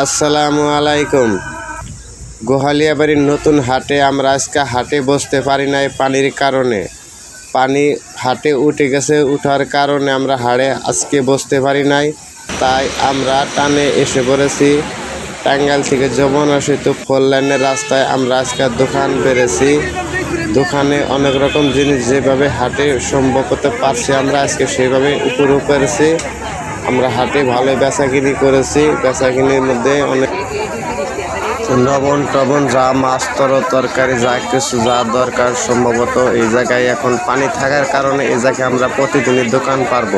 আসসালামু আলাইকুম। গোহালিয়াবাড়ির নতুন হাটে আমরা আজকে হাটে বসতে পারি নাই পানির কারণে। পানি হাটে উঠে গেছে, উঠার কারণে আমরা হাড়ে আজকে বসতে পারি নাই। তাই আমরা টানে এসে পড়েছি। টাঙ্গাইল থেকে যমুনা সেতু ফোর লাইনের রাস্তায় আমরা আজকে দোকান পেরেছি। দোকানে অনেক রকম জিনিস যেভাবে হাটে সম্ভব করতে পারছি আমরা আজকে সেভাবে উপরে পেরেছি আমরা ভালো বেচাকিনি করেছি। বেচাকিনির মধ্যে অনেক লবণ টবণ যা মাছ তর তরকারি, যা কিছু যা দরকার সম্ভবত এই জায়গায় এখন পানি থাকার কারণে এই জায়গায় আমরা প্রতিদিনই দোকান পারব।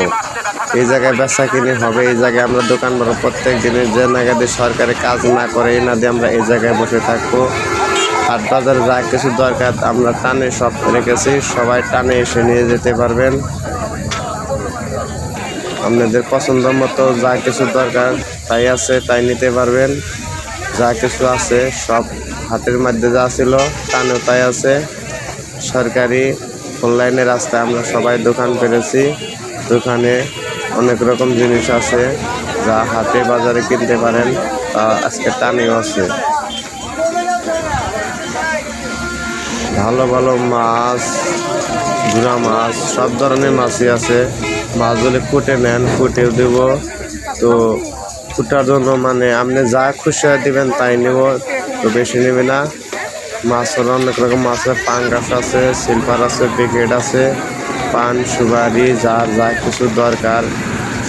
এই জায়গায় বেচা কিনে হবে, এই জায়গায় আমরা দোকান পারব। প্রত্যেক দিনের যে নাগাদে সরকারি কাজ না করে, এই না দিয়ে আমরা এই জায়গায় বসে থাকব। হাট বাজারে যা কিছু দরকার আমরা টানে সব রেখেছি। সবাই টানে এসে নিয়ে যেতে পারবেন। আপনাদের পছন্দ মতো যা কিছু দরকার তাই আছে, তাই নিতে পারবেন। যা কিছু আছে, সব হাতের মধ্যে যা ছিল টানেও তাই আছে। সরকারি অনলাইনের রাস্তায় আমরা সবাই দোকান পেরেছি। দোকানে অনেক রকম জিনিস আছে যা হাটে বাজারে কিনতে পারেন, তা আজকে টানেও আছে। ভালো ভালো মাছ, গুড়া মাছ, সব ধরনের মাছই আছে। মাছগুলি কুটে নেন কুটেও দেব। তো কুটার জন্য মানে আপনি যা খুশি হয় দেবেন তাই নেব, তো বেশি নেবে না। মাছের অনেক রকম মাছ আছে, পাঙ্গাস আছে, সিলভার আছে প্যাকেট আছে, পান, সুপারি, যা যা কিছু দরকার,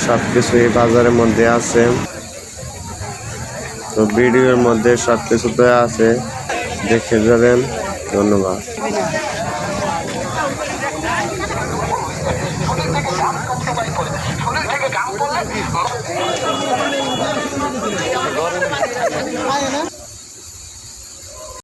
সব কিছু এই বাজারের মধ্যে আছে। তো ভিডিওর মধ্যে সব কিছু তো আছে, দেখে যাবেন। ধন্যবাদ। 还有呢